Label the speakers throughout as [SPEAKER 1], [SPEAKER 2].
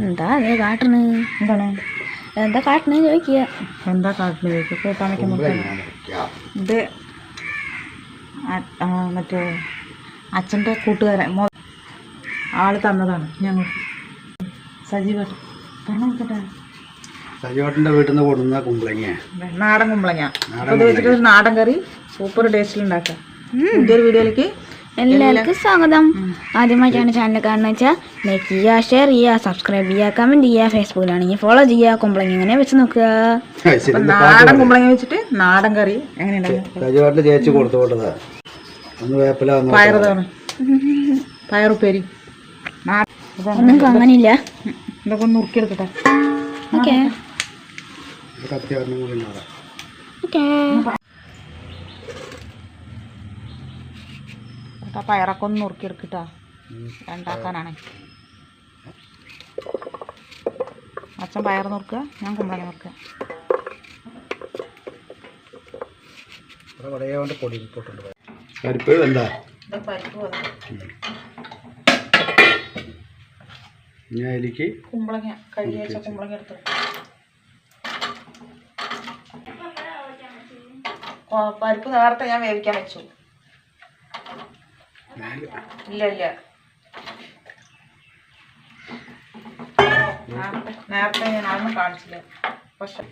[SPEAKER 1] എന്താ അത് കാട്ടണ്?
[SPEAKER 2] എന്താണ്?
[SPEAKER 1] എന്താ കാട്ടണ് ചോദിക്കുക.
[SPEAKER 2] എന്താ കാട്ടിൽ ചോദിക്കുക. കൂട്ടാനൊക്കെ നോക്കണം ഇത് ആ- മറ്റേ അച്ഛന്റെ കൂട്ടുകാരൻ മോ ആൾ തന്നതാണ് ഞങ്ങൾ. സജീവട്ട് പറഞ്ഞു നോക്കട്ടെ
[SPEAKER 3] സജീവേട്ടന്റെ വീട്ടിൽ നിന്ന് കൊടുക്കുന്ന കുമ്പളങ്ങ.
[SPEAKER 2] നാടൻ കുമ്പളങ്ങ. അപ്പോൾ ഇത് വെച്ചിട്ട് ഒരു നാടൻ കറി സൂപ്പർ ടേസ്റ്റിൽ ഉണ്ടാക്കാം പുതിയൊരു വീഡിയോയിലേക്ക്
[SPEAKER 1] എല്ലാവർക്കും സ്വാഗതം. ആദ്യമായിട്ടാണ് ചാനൽ കാണുന്നത് വെച്ചാൽ ലൈക്ക് ചെയ്യുക ഷെയർ ചെയ്യുക സബ്സ്ക്രൈബ് ചെയ്യുക കമന്റ് ചെയ്യുക ഫേസ്ബുക്കിലാണെങ്കിൽ ഫോളോ ചെയ്യുക കുമ്പളങ്ങ ഇങ്ങനെ വെച്ച് നോക്കുക.
[SPEAKER 2] നാടൻ കുമ്പളങ്ങ വെച്ചിട്ട് നാടൻ കറി പയറുപ്പേരി.
[SPEAKER 1] ഒന്നും
[SPEAKER 2] ഇതൊക്കെ ഒന്ന് ഉറുക്കിയെടുക്കട്ടെ
[SPEAKER 1] ഓക്കെ. ഓക്കെ.
[SPEAKER 2] ആ പയറൊക്കെ ഒന്ന് ഉറുക്കിയെടുക്കട്ടാ രണ്ടാക്കാനാണ്. അച്ഛൻ പയർ നുറുക്കുക ഞാൻ കുമ്പളങ്ങ നുറുക്കുക
[SPEAKER 3] പരിപ്പ് എന്താ അതിലേക്ക്
[SPEAKER 2] കുമ്പളങ്ങ കഴുകി വെച്ച കുമ്പളങ്ങ എടുത്തു പരിപ്പ് നേരത്തെ ഞാൻ വേവിക്കാൻ വെച്ചു. ഇല്ല ഇല്ല. നേരത്തെ ഞാൻ അതൊന്നും കാണിച്ചില്ല. പക്ഷെ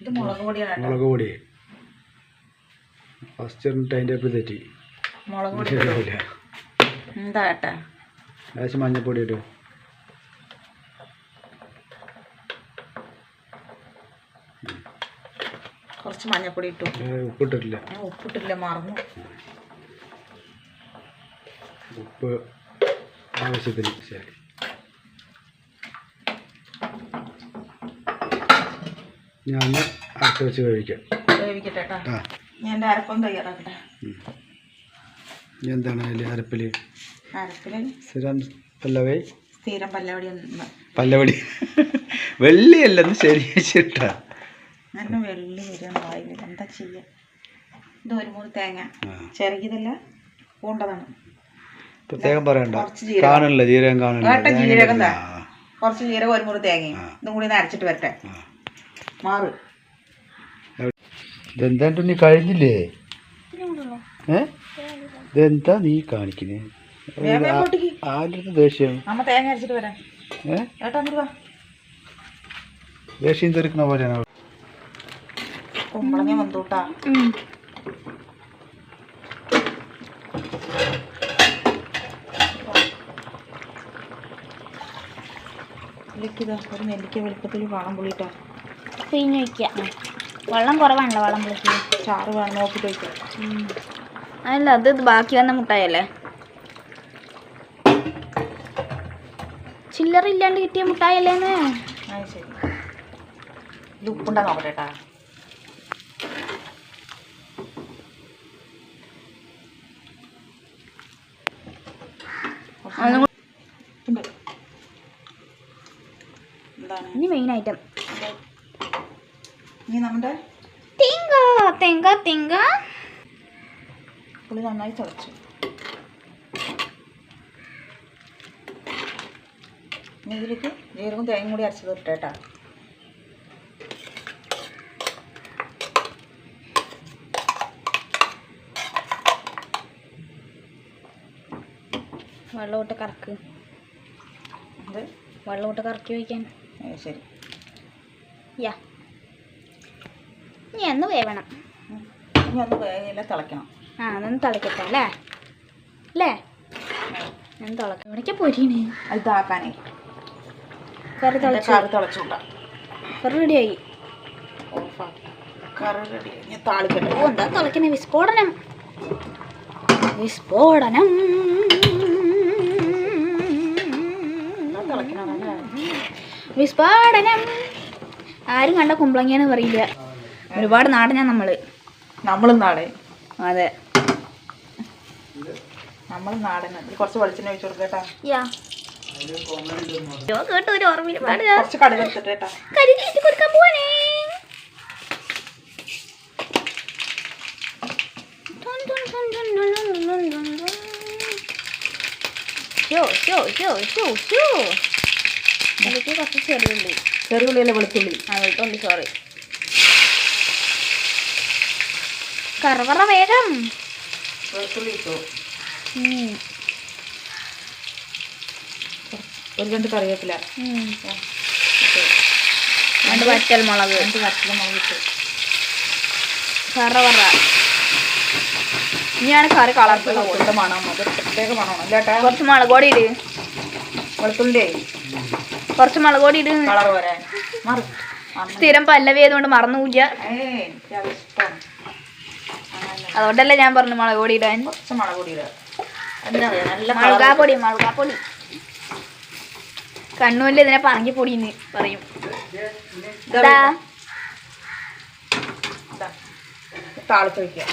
[SPEAKER 2] ഇത് മുളക് പൊടിയാണ്
[SPEAKER 3] മുളക് പൊടി. ഫസ്റ്റ് ടൈം ടേപ്പ് തെറ്റി.
[SPEAKER 2] മുളക് പൊടി എന്താ
[SPEAKER 3] ലേശം മഞ്ഞപ്പൊടി ഇട്ടു
[SPEAKER 2] കുറച്ച് മഞ്ഞപ്പൊടി ഇട്ടു.
[SPEAKER 3] ഉപ്പിട്ടിട്ടില്ല.
[SPEAKER 2] ഉപ്പിട്ടില്ല മറന്നു.
[SPEAKER 3] ഉപ്പ് ആവശ്യത്തിന് ശരി ഞാൻ അരച്ച് വെച്ച് കഴിക്കാം
[SPEAKER 2] വേവിക്കട്ടെ
[SPEAKER 3] ആ.
[SPEAKER 2] ഞാൻ അരപ്പം തയ്യാറാക്കട്ടെ.
[SPEAKER 3] എന്താണ് അതിൽ അരപ്പിൽ?
[SPEAKER 2] അരപ്പിൽ
[SPEAKER 3] സ്ഥിരം പല്ലവേ?
[SPEAKER 2] സ്ഥിരം പല്ലവടി
[SPEAKER 3] പല്ലവടി വെള്ളിയല്ലെന്ന് ശരി വെച്ചിട്ടാ.
[SPEAKER 2] നല്ല വെള്ളി വരികയാണ് വായിൽ എന്താ ചെയ്യുക ഇത് ഒരു മൂന്ന് തേങ്ങ. ചെറുക്കിതല്ല പൂണ്ടതാണ്.
[SPEAKER 3] പ്രത്യേകം പറയണ്ട.
[SPEAKER 2] കുറച്ച് ജീരകം.
[SPEAKER 3] കാണില്ല ജീരകം കാണില്ല
[SPEAKER 2] വേട്ട
[SPEAKER 3] തേങ്ങ.
[SPEAKER 2] കുറച്ച് ജീരകം ഒരു മുറി തേങ്ങയും. ഇതും കൂടി ഒന്ന് അരച്ചിട്ട് വരട്ടെ.
[SPEAKER 3] ആ.
[SPEAKER 2] മാറ്.
[SPEAKER 3] ഇതെന്താ നീ കഴിഞ്ഞില്ലേ? ഏ? ഇതെന്താ നീ കാണിക്കുന്നേ
[SPEAKER 2] വേഗം വേഗം പൊട്ടിക്ക്.
[SPEAKER 3] ആരുടെ ദേഷ്യം?
[SPEAKER 2] അമ്മ തേങ്ങ അരച്ചിട്ട് വരാം.
[SPEAKER 3] ഏ?
[SPEAKER 2] ഏട്ടാ എന്നിട്ട് വാ.
[SPEAKER 3] ദേഷ്യം തീർക്കുന്ന പോലെയാണ്
[SPEAKER 2] കുമ്പളങ്ങ വന്നൂട്ടാ ഇതിലേക്കിതാ ഒരു നെല്ലിക്ക വെളുപ്പത്തിൽ വളം പുളിയിട്ടാ
[SPEAKER 1] പിഴിഞ്ഞ് വയ്ക്കുക. വെള്ളം കുറവാണല്ലോ വളം പുളിക്ക്
[SPEAKER 2] ചാറ് വേണം നോക്കിട്ട് വയ്ക്കുക.
[SPEAKER 1] അല്ല അത് ബാക്കി വന്ന മുട്ടായല്ലേ? ചില്ലറ ഇല്ലാണ്ട് കിട്ടിയ മുട്ടായല്ലേന്ന്?
[SPEAKER 2] ശരി. ഇത് ഉപ്പുണ്ടാ നോക്കട്ടെ ഏട്ടാ
[SPEAKER 1] ഒന്നും കൂടി-
[SPEAKER 2] ഉണ്ട് എന്താണ്
[SPEAKER 1] ഇനി മെയിൻ ഐറ്റം
[SPEAKER 2] ഇനി നമ്മുടെ
[SPEAKER 1] തിങ്ക തിങ്ക തിങ്ക
[SPEAKER 2] പുളി നന്നായി തിളച്ചു ഇനി ഇതിലേക്ക് ജീരകം തേങ്ങയും കൂടി അരച്ചത് ഇട്ടേട്ടാ
[SPEAKER 1] വെള്ളം ഇട്ട് കറക്ക്.
[SPEAKER 2] ഇത്
[SPEAKER 1] വെള്ളം ഇട്ട് കറക്കി വയ്ക്കാൻ
[SPEAKER 2] ഏ, ശരി.
[SPEAKER 1] യാ. ഇനി ഒന്ന് വേവണം.
[SPEAKER 2] ഇനി ഒന്ന് വേഗം തിളയ്ക്കണം.
[SPEAKER 1] ആ അതൊന്ന് തിളക്കട്ടെ അല്ലേ? അല്ലേ? ഞാൻ തിളക്കാം. എവിടേക്കാ പൊരിയണേ?
[SPEAKER 2] ഇതാക്കാനേ.
[SPEAKER 1] കറി തിളച്ചു.
[SPEAKER 2] കറി തിളച്ചുകൂട്ടാ
[SPEAKER 1] കറി റെഡിയായി.
[SPEAKER 2] കറി റെഡി. ഇനി താളിക്കട്ടെ.
[SPEAKER 1] ഓ എന്താ തിളക്കണേ? വിസ്ഫോടനം. വിസ്ഫോടനം. വിസ്ഫോടനം. ആരും കണ്ട കുമ്പളങ്ങിയെന്ന് പറയില്ല. ഒരുപാട് നാടനാ നമ്മൾ.
[SPEAKER 2] നമ്മളും നാടൻ.
[SPEAKER 1] അതെ.
[SPEAKER 2] നമ്മളും നാടൻ. കുറച്ച് വെളിച്ചെണ്ണ ഒഴിച്ചു കൊടുക്കട്ടാ
[SPEAKER 1] യാ. കേട്ടോ ഒരു പാടുക
[SPEAKER 2] കുറച്ച് കടുക്
[SPEAKER 1] കൊടുക്കാൻ പോവാനേ. എനിക്ക് കുറച്ച് ചെറിയുള്ളി.
[SPEAKER 2] ചെറിയുള്ളി ഉള്ളിയല്ലേ വെളുത്തുള്ളി?
[SPEAKER 1] ആ വെളുത്തുള്ളി സോറി കറവറ വേഗം.
[SPEAKER 2] വെളുത്തുള്ളി ഇട്ടു. ഒരു രണ്ട് കറിവേപ്പില.
[SPEAKER 1] രണ്ട് വറ്റൽ മുളക്.
[SPEAKER 2] രണ്ട് വറ്റൽ മുളക് ഇട്ടു.
[SPEAKER 1] കറവറ. ഇനിയാണ് കറി
[SPEAKER 2] വെളുത്തുള്ളിയുടെ മണം. അത് പ്രത്യേക മണമാണ് അല്ലേട്ടാ
[SPEAKER 1] കുറച്ച് മുളക് പൊടി ഇട്.
[SPEAKER 2] വെളുത്തുള്ളി
[SPEAKER 1] കുറച്ച് മുളക് പൊടി ഇട്. സ്ഥിരം പല്ലവി ആയതുകൊണ്ട്
[SPEAKER 2] അങ്ങനെ
[SPEAKER 1] അതുകൊണ്ടല്ലേ ഞാൻ പറഞ്ഞു മുളക് പൊടി ഇടാൻ.
[SPEAKER 2] പൊടി പറയാ
[SPEAKER 1] മുളകാപ്പൊടി മുളകാപ്പൊടി കണ്ണൂരിൽ ഇതിനെ പറങ്കി പൊടിന്ന് പറയും. ഇതാ
[SPEAKER 2] താളിച്ച് വയ്ക്കുക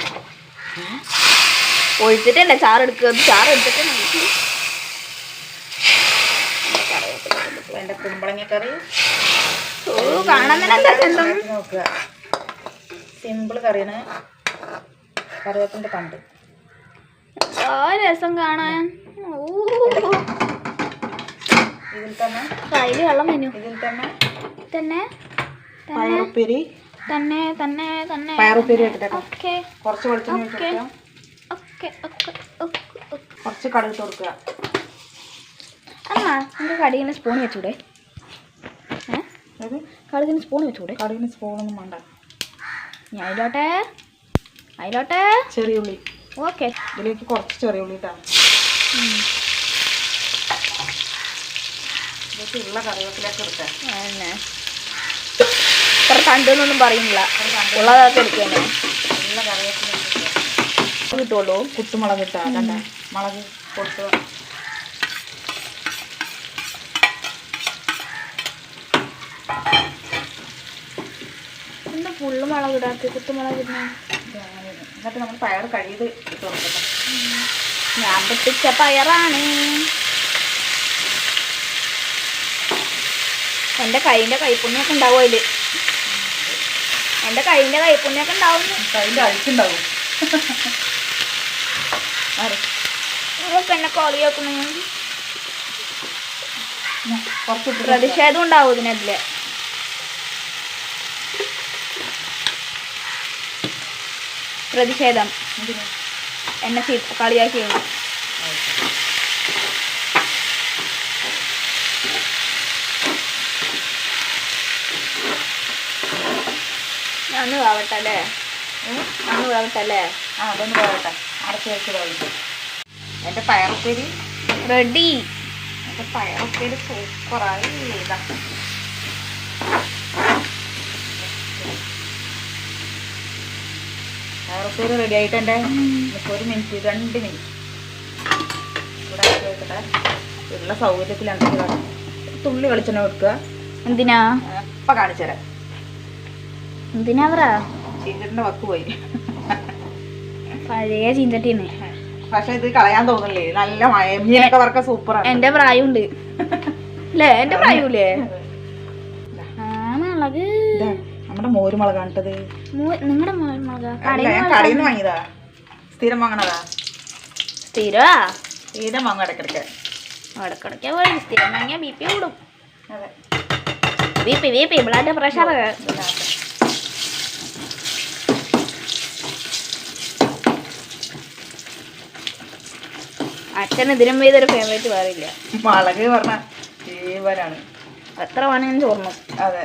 [SPEAKER 1] ഒഴിച്ചിട്ടല്ലേ ചാറ് എടുക്കുക? ചാറ് എടുത്തിട്ട്
[SPEAKER 2] എന്റെ കുമ്പളങ്ങ കറി.
[SPEAKER 1] ഓ കാണാൻ എന്താ ചന്തം
[SPEAKER 2] നോക്കുക സിമ്പിൾ കറിയാണ്. കറിവേപ്പിന്റെ പണ്ട്
[SPEAKER 1] ആ രസം കാണാൻ. ഓ
[SPEAKER 2] ഇതിൽ തന്നെ?
[SPEAKER 1] കയ്യിൽ വെള്ളം മെനു
[SPEAKER 2] ഇതിൽ തന്നെ?
[SPEAKER 1] തന്നെ?
[SPEAKER 2] പയറുപ്പേരി.
[SPEAKER 1] തന്നെ തന്നെ തന്നെ.
[SPEAKER 2] പയറുപ്പേരി കുറച്ച് വെളിച്ചെണ്ണ കുറച്ച് കടുക് ഇട്ട് കൊടുക്കുക.
[SPEAKER 1] നമുക്ക് കടുകിന് സ്പൂൺ വെച്ചൂടെ? ഏ?
[SPEAKER 2] അതായത്
[SPEAKER 1] കടുകിന് സ്പൂൺ വെച്ചൂടെ?
[SPEAKER 2] കടുകിന് സ്പൂണൊന്നും വേണ്ട.
[SPEAKER 1] ഞാൻ അതിലോട്ടെ അതിലോട്ടെ
[SPEAKER 2] ചെറിയ ഉള്ളി.
[SPEAKER 1] ഓക്കെ.
[SPEAKER 2] ഇതിലേക്ക് കുറച്ച് ചെറിയ ഉള്ളി ഇട്ടാൽ ഇതിലേക്ക് ഉള്ള കറിവേപ്പിലേക്ക്
[SPEAKER 1] എടുത്തേ ഇത്ര തണ്ടെന്നൊന്നും പറയുന്നില്ല. ഉള്ളതൊക്കെ എടുക്കന്നെ
[SPEAKER 2] ഉള്ള കറിവേപ്പിലേക്ക്
[SPEAKER 1] കിട്ടുള്ളൂ
[SPEAKER 2] കുത്തുമുളക് ഇട്ടാ കണ്ട? മുളക് കൊടുത്ത്
[SPEAKER 1] ഫുള്ള് മുളക് ഇടാത്ത കുത്തുമുളക്
[SPEAKER 2] എന്നിട്ട് നമ്മൾ പയർ കഴിയത് ഇട്ട് കൊടുക്കട്ടെ
[SPEAKER 1] ഞാൻ പൊട്ടിച്ച പയറാണ്. എന്റെ കൈന്റെ കൈപ്പുണ്യൊക്കെ ഉണ്ടാവും അതിൽ. എന്റെ കൈന്റെ കൈപ്പുണ്യൊക്കെ ഉണ്ടാവും.
[SPEAKER 2] കൈന്റെ അഴുക്കുണ്ടാവും?
[SPEAKER 1] അതൊക്കെ എന്നെ
[SPEAKER 2] കുറച്ച് ഇട്ടിട്ട്
[SPEAKER 1] പ്രതിഷേധം ഉണ്ടാവും ഇതിനെതിരെ പ്രതിഷേധം. എന്നെ ചീത്ത കളിയാക്കിയാണ് അന്ന് വേവട്ടെ അല്ലേ?
[SPEAKER 2] ഉം.
[SPEAKER 1] അന്ന് വേവട്ടെ അല്ലേ?
[SPEAKER 2] ആ അതൊന്ന് പോകട്ടെ. അടച്ചു വെച്ച് എന്റെ പയറുപ്പേരി.
[SPEAKER 1] റെഡി.
[SPEAKER 2] എന്റെ പയറുപ്പേരി സൂപ്പറായി. ഇതാ പയറുപ്പേരി റെഡി ആയിട്ട് എന്റെ ഇപ്പോൾ ഒരു മിനിറ്റ് രണ്ട് മിനിറ്റ് ഇവിടെ ആക്കി വെക്കട്ടെ. ഉള്ള സൗകര്യത്തിലാണ്. തുള്ളി വെളിച്ചെണ്ണ കൊടുക്കുക.
[SPEAKER 1] എന്തിനാ?
[SPEAKER 2] ഇപ്പം കാണിച്ചു തരാം.
[SPEAKER 1] എന്തിനാ പറ?
[SPEAKER 2] ചീഞ്ചട്ടിന്റെ വക്ക് പോയി.
[SPEAKER 1] പഴയ ചീന്തട്ടിയാണ്
[SPEAKER 2] പക്ഷെ ഇത് കളയാൻ തോന്നില്ലേ നല്ല മഴ വർക്ക് സൂപ്പർ സൂപ്പറാണ്.
[SPEAKER 1] എന്റെ പ്രായമുണ്ട്. അല്ലേ? എന്റെ പ്രായമില്ലേ? ആ മുളക്.
[SPEAKER 2] ഇതാ മോര് കാണിട്ടത്
[SPEAKER 1] നിങ്ങളുടെ
[SPEAKER 2] അല്ല ഞാൻ കടയിൽ നിന്ന് വാങ്ങിയതാ. സ്ഥിരം വാങ്ങണതാ.
[SPEAKER 1] സ്ഥിരമാ
[SPEAKER 2] സ്ഥിരം വാങ്ങും ഇടക്കിടക്ക്
[SPEAKER 1] ഇടക്കിടയ്ക്ക് പോയി സ്ഥിരം വാങ്ങിയാൽ ബി പി കൂടും.
[SPEAKER 2] അതെ.
[SPEAKER 1] B P B P blood pressure. അച്ഛൻ ഇതിനും ചെയ്തൊരു ഫേവറേറ്റ് പറയില്ല
[SPEAKER 2] മുളക് പറഞ്ഞ ജീവനാണ്.
[SPEAKER 1] എത്ര വേണമെങ്കിലും ചോർന്നു
[SPEAKER 2] അതെ.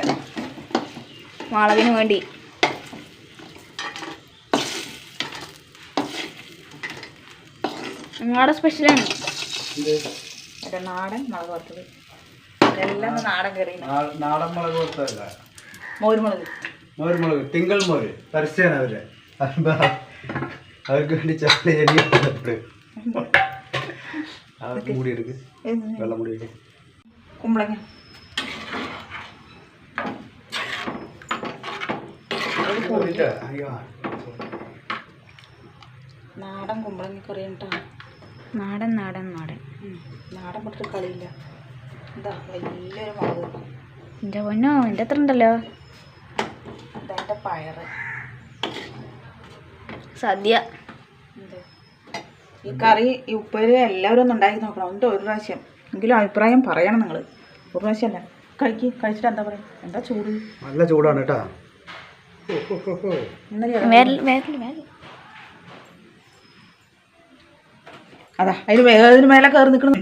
[SPEAKER 1] മുളകിന് വേണ്ടി. നിങ്ങളുടെ സ്പെഷ്യലാണ്
[SPEAKER 2] നാടൻ മുളക് വറുത്തത്. ഇതെല്ലാം നാടൻ കറി
[SPEAKER 3] നാടൻ മുളക് കൊടുത്തതല്ല
[SPEAKER 2] മോരുമുളക്.
[SPEAKER 3] മോരുമുളക് തിങ്കൾ മോര്. പരസ്യമാണ് അവർ. അവർക്ക് വേണ്ടി ചാളി അവർക്ക് മൂടി എടുക്ക്. വെള്ളം മൂടി എടുക്ക്.
[SPEAKER 2] കുമ്പളങ്ങ. നാടൻ കുമ്പളങ്ങ കറി
[SPEAKER 1] നാടൻ നാടൻ നാടൻ.
[SPEAKER 2] നാടൻ പൊട്ടിട്ട് കളിയില്ല. എന്താ വലിയൊരു മുളക്
[SPEAKER 1] എന്റെ പൊന്നോ എന്റെ അത്ര ഉണ്ടല്ലോ.
[SPEAKER 2] ഇതെന്റെ പയറ്?
[SPEAKER 1] സദ്യ.
[SPEAKER 2] എന്ത്? ഈ കറി ഈ ഉപ്പേരി എല്ലാവരും ഒന്ന് ഉണ്ടാക്കി നോക്കണം. എന്നിട്ട് ഒരു പ്രാവശ്യം. എങ്കിലും അഭിപ്രായം പറയണം നിങ്ങൾ ഒരു പ്രാവശ്യം അല്ല. കഴിക്ക് കഴിച്ചിട്ട് എന്താ പറയുക എന്താ ചൂട്?
[SPEAKER 3] നല്ല ചൂടാണ് കേട്ടാ.
[SPEAKER 2] അതാ അതിന് അതിന് മേലെ കയറി നിൽക്കണം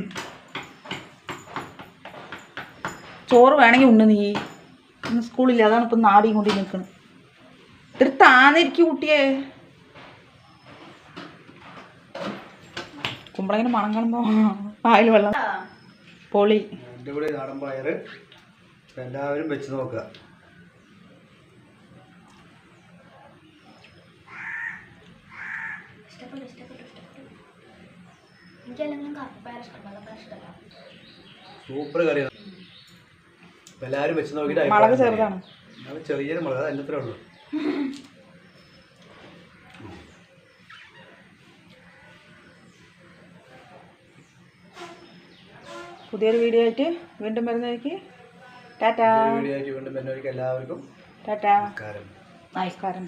[SPEAKER 2] ചോറ് വേണമെങ്കിൽ ഉണ്ട് നീ. ഇന്ന് സ്കൂളില്ല അതാണ് ഇപ്പം നാടി കൊണ്ടി നിൽക്കണം ഇത്തിരി താന്നിരിക്കും കുട്ടിയെ. കുമ്പളങ്ങനെ മണം കാണുമ്പോൾ പായൽ വെള്ളം. പൊളി.
[SPEAKER 3] എല്ലാവരും വെച്ച് നോക്കുക. സൂപ്പർ കറി. എല്ലാവരും വെച്ച് നോക്കിയിട്ട്
[SPEAKER 2] മുളക് ചെറുതാണ്.
[SPEAKER 3] അത് ചെറിയൊരു മുളക് അത് അതിന്റെ ഉള്ളൂ.
[SPEAKER 2] പുതിയൊരു വീഡിയോ ആയിട്ട് വീണ്ടും വരുന്നവർക്ക് ടാറ്റാ.
[SPEAKER 3] വീഡിയോ ആയിട്ട് വീണ്ടും വരുന്നവർക്ക് എല്ലാവർക്കും
[SPEAKER 2] ടാറ്റാ.
[SPEAKER 3] നമസ്കാരം.
[SPEAKER 2] നമസ്കാരം.